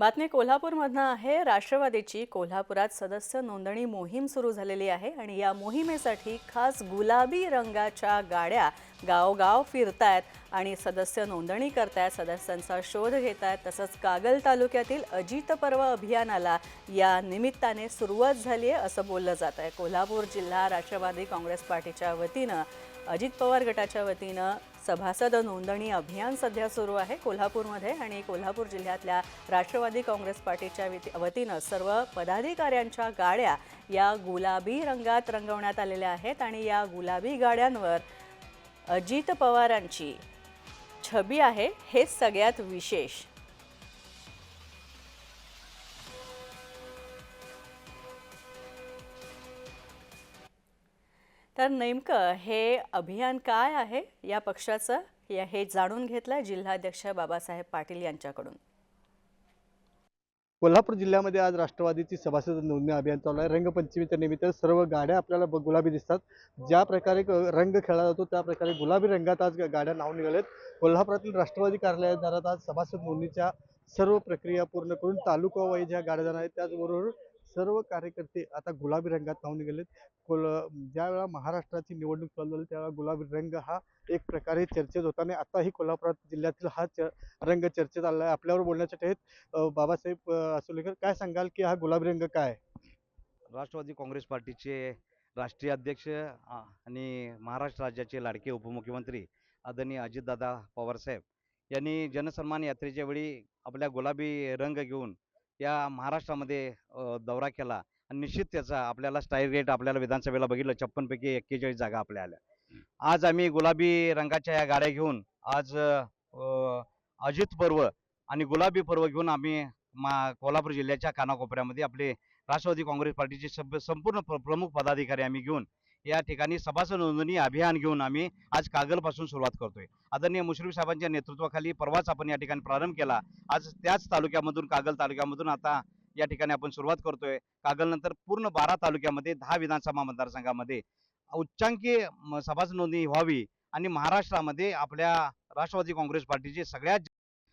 बातमी कोल्हापूरमधनं आहे. राष्ट्रवादीची कोल्हापुरात सदस्य नोंदणी मोहीम सुरू झालेली आहे आणि या मोहिमेसाठी खास गुलाबी रंगाच्या गाड्या गावगाव फिरतायत आणि सदस्य नोंदणी करतायत सदस्यांचा शोध घेत आहेत तसंच कागल तालुक्यातील अजित पर्व अभियानाला या निमित्ताने सुरुवात झाली आहे असं बोललं जात आहे. कोल्हापूर जिल्हा राष्ट्रवादी काँग्रेस पार्टीच्या वतीनं अजित पवार गटाच्या वतीनं सभासद नोंदणी अभियान सध्या सुरू आहे कोल्हापूरमध्ये आणि कोल्हापूर जिल्ह्यातल्या राष्ट्रवादी काँग्रेस पार्टीच्या वती- वतीनं सर्व पदाधिकाऱ्यांच्या गाड्या या गुलाबी रंगात रंगवण्यात आलेल्या आहेत आणि या गुलाबी गाड्यांवर अजित पवारांची छबी आहे. हे सगळ्यात विशेष. तर नेमकं हे अभियान काय आहे या पक्षाचं? या- हे जाणून घेतलं जिल्हाध्यक्ष बाबासाहेब पाटील यांच्याकडून. कोल्हापूर जिल्ह्यामध्ये आज राष्ट्रवादीची सभासद नोंदणी अभियान चालू आहे. रंगपंचमीच्या निमित्त सर्व गाड्या आपल्याला गुलाबी दिसतात. ज्या प्रकारे क- रंग खेळला जातो त्या प्रकारे गुलाबी रंगात आज गाड्या नाव निघाल्यात कोल्हापुरातील राष्ट्रवादी कार्यालयात आज सभासद नोंदणीच्या सर्व प्रक्रिया पूर्ण करून तालुका वाईज ज्या गाड्या जाणार आहेत. त्याचबरोबर सर्व कार्यकर्ते आता गुलाबी रंगात नाव गेलेत कोल ज्यावेळा महाराष्ट्राची निवडणूक चालू झाली त्यावेळा गुलाबी रंग हा एक प्रकारे चर्चेत होता. आणि आताही कोल्हापुरात जिल्ह्यातील हा च रंग चर्चेत आला आहे. आपल्यावर बोलण्यासाठी आहेत बाबासाहेब असोलेकर काय सांगाल की हा गुलाबी रंग काय? राष्ट्रवादी काँग्रेस पार्टीचे राष्ट्रीय अध्यक्ष आणि महाराष्ट्र राज्याचे लाडके उपमुख्यमंत्री आदरणीय अजितदादा पवारसाहेब यांनी जनसन्मान यात्रेच्या वेळी आपल्या गुलाबी रंग घेऊन या महाराष्ट्रामध्ये दौरा केला आणि निश्चित त्याचा आपल्याला स्टाईल रेट आपल्याला विधानसभेला बघितलं छप्पनपैकी एक्केचाळीस जागा आपल्या आल्या. आज आम्ही गुलाबी रंगाच्या या गाड्या घेऊन आज अजित पर्व आणि गुलाबी पर्व घेऊन आम्ही मा कोल्हापूर जिल्ह्याच्या कानाकोपऱ्यामध्ये आपले राष्ट्रवादी काँग्रेस पार्टीचे सब संपूर्ण प्र- प्रमुख पदाधिकारी आम्ही घेऊन या ठिकाणी सभासद नोंदणी अभियान घेऊन आम्ही आज कागलपासून सुरुवात करतोय. आदरणीय मुश्रीफ साहेबांच्या नेतृत्वाखाली परवाच आपण या ठिकाणी प्रारंभ केला. आज त्याच तालुक्यामधून कागल तालुक्यामधून आता या ठिकाणी आपण सुरुवात करतोय. कागल नंतर पूर्ण बारा तालुक्यामध्ये दहा विधानसभा मतदारसंघामध्ये उच्चांकी सभासद नोंदणी व्हावी आणि महाराष्ट्रामध्ये आपल्या राष्ट्रवादी काँग्रेस पार्टीचे सगळ्यात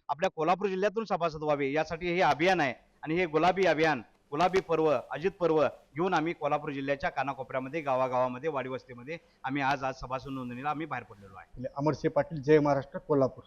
आपल्या कोल्हापूर जिल्ह्यातून सभासद व्हावे यासाठी हे अभियान आहे आणि हे गुलाबी अभियान गुलाबी पर्व अजित पर्व घेऊन आम्ही कोल्हापूर जिल्ह्याच्या कानाकोपऱ्यामध्ये गावागावामध्ये वाडीवस्तीमध्ये आम्ही आज आज सभासद नोंदणीला आम्ही बाहेर पडलेलो आहे. अमरसिंह पाटील जय महाराष्ट्र कोल्हापूर.